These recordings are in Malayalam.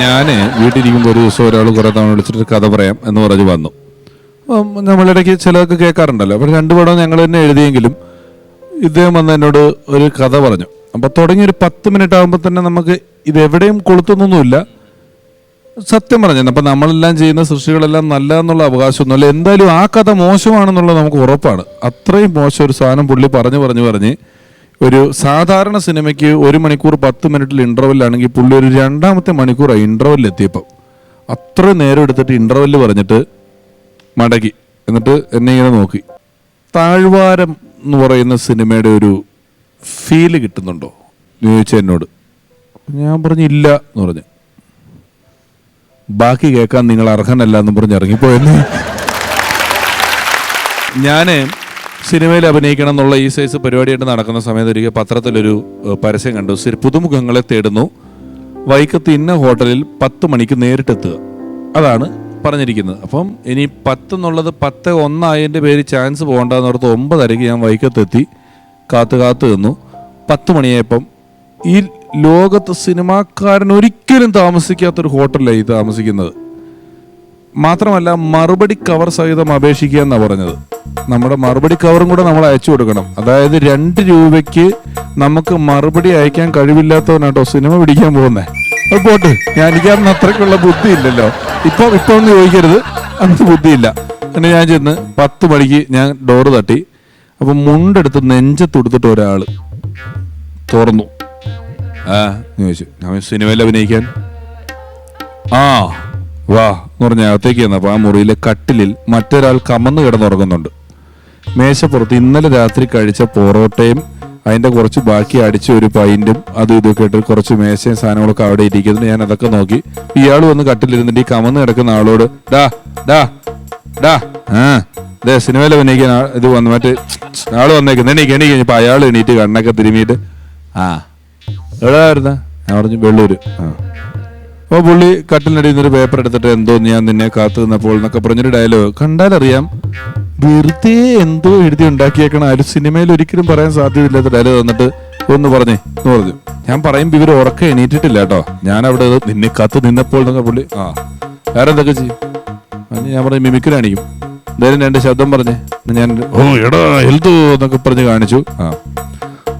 ഞാൻ വീട്ടിലിരിക്കുമ്പോൾ ഒരു ദിവസം ഒരാൾ കുറേ തവണ വിളിച്ചിട്ട് കഥ പറയാം എന്ന് പറഞ്ഞ് വന്നു. അപ്പം നമ്മളിടയ്ക്ക് ചിലതൊക്കെ കേൾക്കാറുണ്ടല്ലോ. അപ്പോൾ രണ്ട് പടം ഞങ്ങൾ തന്നെ എഴുതിയെങ്കിലും ഇദ്ദേഹം വന്ന് എന്നോട് ഒരു കഥ പറഞ്ഞു. അപ്പോൾ തുടങ്ങി ഒരു പത്ത് മിനിറ്റ് ആകുമ്പോൾ തന്നെ നമുക്ക് ഇതെവിടെയും കൊളുത്തുന്നൊന്നുമില്ല. സത്യം പറഞ്ഞു അപ്പം നമ്മളെല്ലാം ചെയ്യുന്ന സൃഷ്ടികളെല്ലാം നല്ല എന്നുള്ള അവകാശമൊന്നുമില്ല. എന്തായാലും ആ കഥ മോശമാണെന്നുള്ളത് നമുക്ക് ഉറപ്പാണ്. അത്രയും മോശം ഒരു സാധനം പുള്ളി പറഞ്ഞു പറഞ്ഞു പറഞ്ഞ് ഒരു സാധാരണ സിനിമയ്ക്ക് ഒരു മണിക്കൂർ പത്ത് മിനിറ്റിൽ ഇന്റർവെല്ലാണെങ്കിൽ പുള്ളി ഒരു രണ്ടാമത്തെ മണിക്കൂറായി ഇന്റർവെല്ലിൽ എത്തിയപ്പോൾ അത്ര നേരം എടുത്തിട്ട് ഇന്റർവെല്ല് പറഞ്ഞിട്ട് മടക്കി എന്നിട്ട് എന്നെ ഇങ്ങനെ നോക്കി. താഴ്വാരം എന്ന് പറയുന്ന സിനിമയുടെ ഒരു ഫീൽ കിട്ടുന്നുണ്ടോ? ചോദിച്ചു എന്നോട്. ഞാൻ പറഞ്ഞില്ല എന്ന് പറഞ്ഞു. ബാക്കി കേൾക്കാൻ നിങ്ങൾ അർഹനല്ല എന്ന് പറഞ്ഞ് ഇറങ്ങിപ്പോയെന്ന്. ഞാൻ സിനിമയിൽ അഭിനയിക്കണം എന്നുള്ള ഈ സൈസ് പരിപാടിയായിട്ട് നടക്കുന്ന സമയത്ത് ഒരിക്കൽ പത്രത്തിലൊരു പരസ്യം കണ്ടു. പുതുമുഖങ്ങളെ തേടുന്നു. വൈക്കത്ത് ഇന്ന ഹോട്ടലിൽ പത്ത് മണിക്ക് നേരിട്ടെത്തുക. അതാണ് പറഞ്ഞിരിക്കുന്നത്. അപ്പം ഇനി പത്ത് എന്നുള്ളത് പത്ത് ഒന്നായതിന്റെ പേര് ചാൻസ് പോകണ്ടെന്ന് ഓർത്ത് ഒമ്പതരയ്ക്ക് ഞാൻ വൈക്കത്തെത്തി. കാത്തു കാത്തു നിന്നു. പത്ത് മണിയായപ്പം ഈ ലോകത്ത് സിനിമാക്കാരൻ ഒരിക്കലും താമസിക്കാത്തൊരു ഹോട്ടലിലായി താമസിക്കുന്നത്. മാത്രമല്ല മറുപടി കവർ സഹിതം അപേക്ഷിക്കുക എന്നാണ് പറഞ്ഞത്. നമ്മുടെ മറുപടി കവറും കൂടെ നമ്മൾ അയച്ചു കൊടുക്കണം. അതായത് രണ്ട് രൂപയ്ക്ക് നമുക്ക് മറുപടി അയക്കാൻ കഴിവില്ലാത്തവനാട്ടോ സിനിമ പിടിക്കാൻ പോകുന്നത് അത് പോട്ട് ഞാൻ എനിക്കന്ന് അത്രയ്ക്കുള്ള ബുദ്ധി ഇല്ലല്ലോ ഇപ്പൊ ഇപ്പൊ ഒന്ന് ചോദിക്കരുത്. അന്ന് ബുദ്ധിയില്ല. അങ്ങനെ ഞാൻ ചെന്ന് പത്ത് മണിക്ക് ഞാൻ ഡോറ് തട്ടി. അപ്പൊ മുണ്ടെടുത്ത് നെഞ്ചത്തെടുത്തിട്ട് ഒരാൾ തുറന്നു. ആ ചോദിച്ചു ഞാൻ സിനിമയിൽ അഭിനയിക്കാൻ? ആ വാ എന്ന് പറഞ്ഞ അകത്തേക്ക് ചെന്നപ്പോൾ ആ മുറിയിലെ കട്ടിലിൽ മറ്റൊരാൾ കമന്ന് കിടന്നുറങ്ങുന്നുണ്ട്. മേശപ്പുറത്ത് ഇന്നലെ രാത്രി കഴിച്ച പൊറോട്ടയും അതിന്റെ കുറച്ച് ബാക്കി അടിച്ച ഒരു പൈന്റും അതും ഇതൊക്കെ ഇട്ട് കുറച്ച് മേശയും സാധനങ്ങളൊക്കെ അവിടെ ഇരിക്കുന്നു. ഞാൻ അതൊക്കെ നോക്കി. ഇയാൾ വന്ന് കട്ടിലിരുന്നിട്ട് ഈ കമന്ന് കിടക്കുന്ന ആളോട് ഡാ ഡാ ഡാ ആ ദേ സിനിമയിൽ അഭിനയിക്കാൻ ഇത് വന്ന് മറ്റേ ആൾ വന്നേക്കുന്നു. എണീക്ക് എണീക്ക് ഇപ്പൊ അയാൾ എണീറ്റ് കണ്ണൊക്കെ തിരുമിയിട്ട് ആ എവിടെയായിരുന്ന ഞാൻ പറഞ്ഞു വെള്ളൂര്. ആ. അപ്പോൾ പുള്ളി കട്ടിലിനടിയിൽ നിന്നൊരു പേപ്പർ എടുത്തിട്ട് എന്തോ ഞാൻ നിന്നെ കാത്തു നിന്നപ്പോൾ എന്നൊക്കെ പറഞ്ഞൊരു ഡയലോഗ് കണ്ടാലറിയാം. വെറുതെ എന്തോ എഴുതി ഉണ്ടാക്കിയേക്കണം. ഒരു സിനിമയിൽ ഒരിക്കലും പറയാൻ സാധ്യതയില്ലാത്ത ഡയലോഗ് തന്നിട്ട് ഒന്ന് പറഞ്ഞേ എന്ന് പറഞ്ഞു. ഞാൻ പറയുമ്പോൾ ഇവർ ഉറക്കം എണീറ്റിട്ടില്ല കേട്ടോ. ഞാൻ അവിടെ നിന്നെ കത്ത് നിന്നപ്പോൾ എന്നൊക്കെ പുള്ളി ആ. വേറെ എന്തൊക്കെ ചെയ്യും ഞാൻ പറഞ്ഞു മിമിക്രി കാണിക്കും. എന്തായാലും രണ്ട് ശബ്ദം പറഞ്ഞേ. ഞാൻ ഓ എടാ ഹെൽത്ത് എന്നൊക്കെ പറഞ്ഞ് കാണിച്ചു. ആ.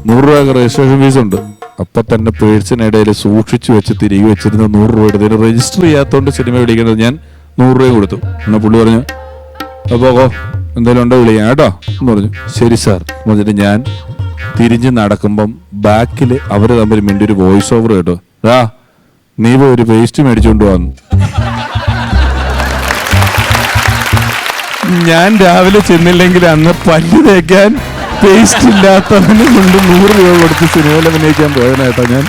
നൂറ് രൂപ രജിസ്ട്രേഷൻ ഫീസ് ഉണ്ട്. അപ്പൊ തന്നെ പേഴ്സിനിടയിൽ സൂക്ഷിച്ചു വെച്ച് തിരികെ വെച്ചിരുന്ന നൂറ് രൂപ എടുത്തതിന് രജിസ്റ്റർ ചെയ്യാത്തോണ്ട് സിനിമ വിളിക്കുന്നത് ഞാൻ നൂറ് രൂപ കൊടുത്തു. എന്നാ പുള്ളി പറഞ്ഞു അപ്പോ ഓ എന്തായാലും ഉണ്ടോ വിളിക്കാം കേട്ടോ. എന്ന് പറഞ്ഞു. ശരി സാർ എന്ന് പറഞ്ഞിട്ട് ഞാൻ തിരിഞ്ഞ് നടക്കുമ്പം ബാക്കിൽ അവർ തമ്മിൽ മിണ്ടി ഒരു വോയിസ് ഓവർ കേട്ടോ. ആ നീ പോയി ഒരു പേസ്റ്റ് മേടിച്ചുകൊണ്ട് വന്നു. ഞാൻ രാവിലെ ചെന്നില്ലെങ്കിൽ അന്ന് പല്ല് തേക്കാൻ പേസ്റ്റ് ഇല്ലാത്തവന് കൊണ്ട് നൂറ് രൂപ കൊടുത്ത് സിനിമയിൽ അഭിനയിക്കാൻ പോയതിനായിട്ടാണ് ഞാൻ.